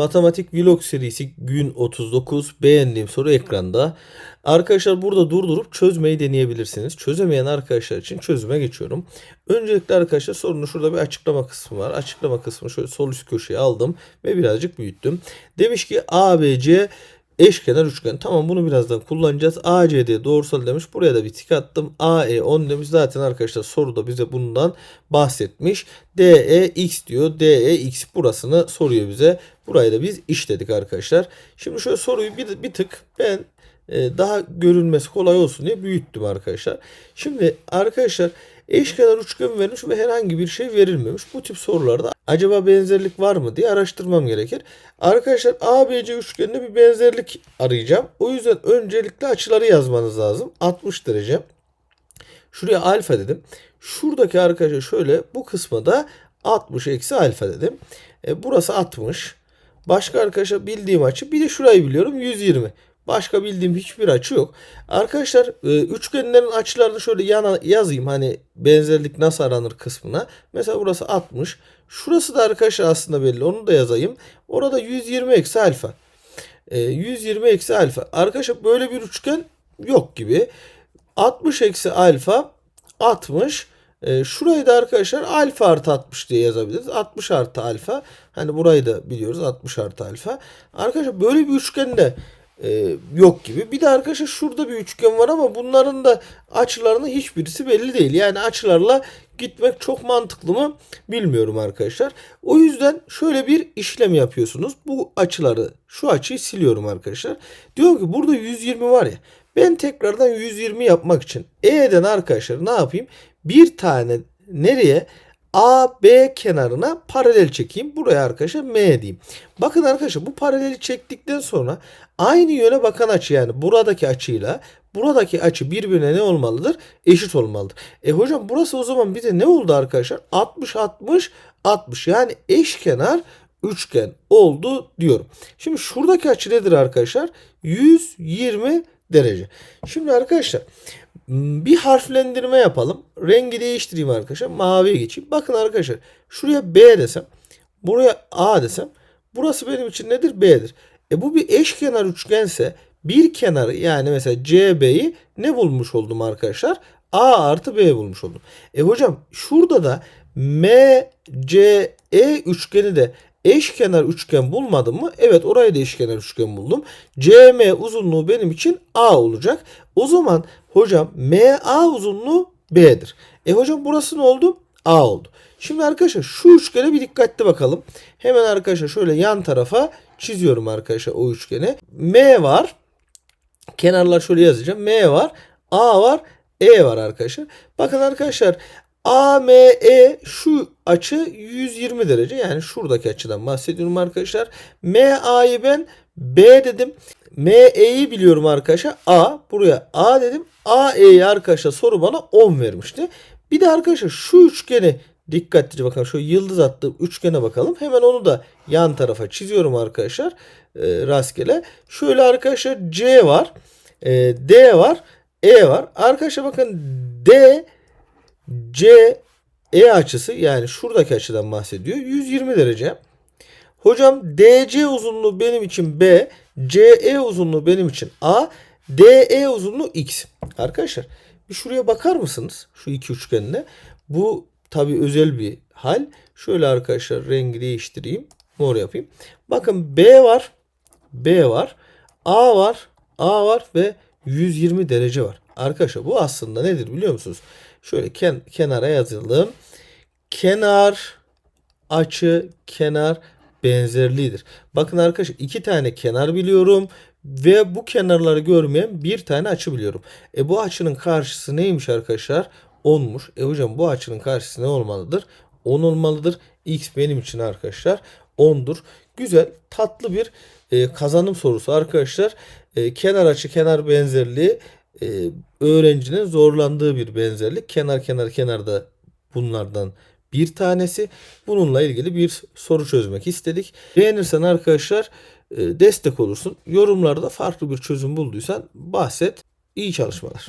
Matematik Vlog serisi gün 39 beğendiğim soru ekranda. Arkadaşlar burada durdurup çözmeyi deneyebilirsiniz. Çözemeyen arkadaşlar için çözüme geçiyorum. Öncelikle arkadaşlar sorunun şurada bir açıklama kısmı var. Açıklama kısmını şöyle sol üst köşeye aldım ve birazcık büyüttüm. Demiş ki ABC eşkenar üçgen. Tamam bunu birazdan kullanacağız. ACD doğrusal demiş. Buraya da bir tik attım. AE 10 demiş. Zaten arkadaşlar soruda bize bundan bahsetmiş. DE x diyor. DE x burasını soruyor bize. Burayı da biz işledik arkadaşlar. Şimdi şöyle soruyu bir, bir tık ben e, daha görünmesi kolay olsun diye büyüttüm arkadaşlar. Şimdi arkadaşlar eşkenar üçgen verilmiş ve herhangi bir şey verilmemiş. Bu tip sorularda acaba benzerlik var mı diye araştırmam gerekir. Arkadaşlar ABC üçgeninde bir benzerlik arayacağım. O yüzden öncelikle açıları yazmanız lazım. 60 derece. Şuraya alfa dedim. Şuradaki arkadaşlar şöyle bu kısma da 60 eksi alfa dedim. E, burası 60. Başka arkadaşlar bildiğim açı bir de şurayı biliyorum 120. Başka bildiğim hiçbir açı yok. Arkadaşlar e, üçgenlerin açılarını şöyle yana yazayım. Hani benzerlik nasıl aranır kısmına. Mesela burası 60. Şurası da arkadaşlar aslında belli. Onu da yazayım. Orada 120 eksi alfa. E, 120 eksi alfa. Arkadaşlar böyle bir üçgen yok gibi. 60 eksi alfa 60. E, şurayı da arkadaşlar alfa artı 60 diye yazabiliriz. 60 artı alfa. Hani burayı da biliyoruz 60 artı alfa. Arkadaşlar böyle bir üçgende e, yok gibi. Bir de arkadaşlar şurada bir üçgen var ama bunların da açılarının hiçbirisi belli değil. Yani açılarla gitmek çok mantıklı mı bilmiyorum arkadaşlar. O yüzden şöyle bir işlem yapıyorsunuz. Bu açıları şu açıyı siliyorum arkadaşlar. Diyorum ki burada 120 var ya. Ben tekrardan 120 yapmak için E'den arkadaşlar ne yapayım? Bir tane nereye? AB kenarına paralel çekeyim. Buraya arkadaşlar M diyeyim. Bakın arkadaşlar bu paraleli çektikten sonra aynı yöne bakan açı yani buradaki açıyla buradaki açı birbirine ne olmalıdır? Eşit olmalıdır. E hocam burası o zaman bir de ne oldu arkadaşlar? 60 60 60 yani eşkenar üçgen oldu diyorum. Şimdi şuradaki açı nedir arkadaşlar? 120 derece. Şimdi arkadaşlar bir harflendirme yapalım. Rengi değiştireyim arkadaşlar. Maviye geçeyim. Bakın arkadaşlar şuraya B desem. Buraya A desem. Burası benim için nedir? B'dir. E bu bir eşkenar üçgense bir kenarı yani mesela CB'yi ne bulmuş oldum arkadaşlar? A artı B bulmuş oldum. E hocam şurada da MCE üçgeni de eşkenar üçgen bulmadım mı? Evet orayı da eşkenar üçgen buldum. CM uzunluğu benim için A olacak. O zaman hocam MA uzunluğu B'dir. E hocam burası ne oldu? A oldu. Şimdi arkadaşlar şu üçgene bir dikkatli bakalım. Hemen arkadaşlar şöyle yan tarafa çiziyorum arkadaşlar o üçgeni. M var. Kenarlar şöyle yazacağım. M var. A var. E var arkadaşlar. Bakın arkadaşlar AME şu açı 120 derece. Yani şuradaki açıdan bahsediyorum arkadaşlar. MA'yı ben B dedim. ME'yi biliyorum arkadaşlar. A. Buraya A dedim. AE'yi arkadaşlar soru bana 10 vermişti. Bir de arkadaşlar şu üçgeni dikkatlice bakalım. Şu yıldız attığım üçgene bakalım. Hemen onu da yan tarafa çiziyorum arkadaşlar. E, rastgele. Şöyle arkadaşlar C var. E, D var. E var. Arkadaşlar bakın D C E açısı yani şuradaki açıdan bahsediyor. 120 derece. Hocam DC uzunluğu benim için B, CE uzunluğu benim için A, DE uzunluğu X. Arkadaşlar bir şuraya bakar mısınız? Şu iki üçgenle. Bu tabi özel bir hal. Şöyle arkadaşlar rengi değiştireyim. Mor yapayım. Bakın B var. B var. A var. A var ve 120 derece var. Arkadaşlar bu aslında nedir biliyor musunuz? Şöyle ken kenara yazalım. Kenar açı kenar benzerliğidir. Bakın arkadaşlar iki tane kenar biliyorum ve bu kenarları görmeyen bir tane açı biliyorum. E bu açının karşısı neymiş arkadaşlar? 10'muş. E hocam bu açının karşısı ne olmalıdır? 10 olmalıdır. X benim için arkadaşlar 10'dur. Güzel tatlı bir e, kazanım sorusu arkadaşlar. E, kenar açı kenar benzerliği e, öğrencinin zorlandığı bir benzerlik. Kenar kenar kenarda bunlardan bir tanesi. Bununla ilgili bir soru çözmek istedik. Beğenirsen arkadaşlar e, destek olursun. Yorumlarda farklı bir çözüm bulduysan bahset. İyi çalışmalar.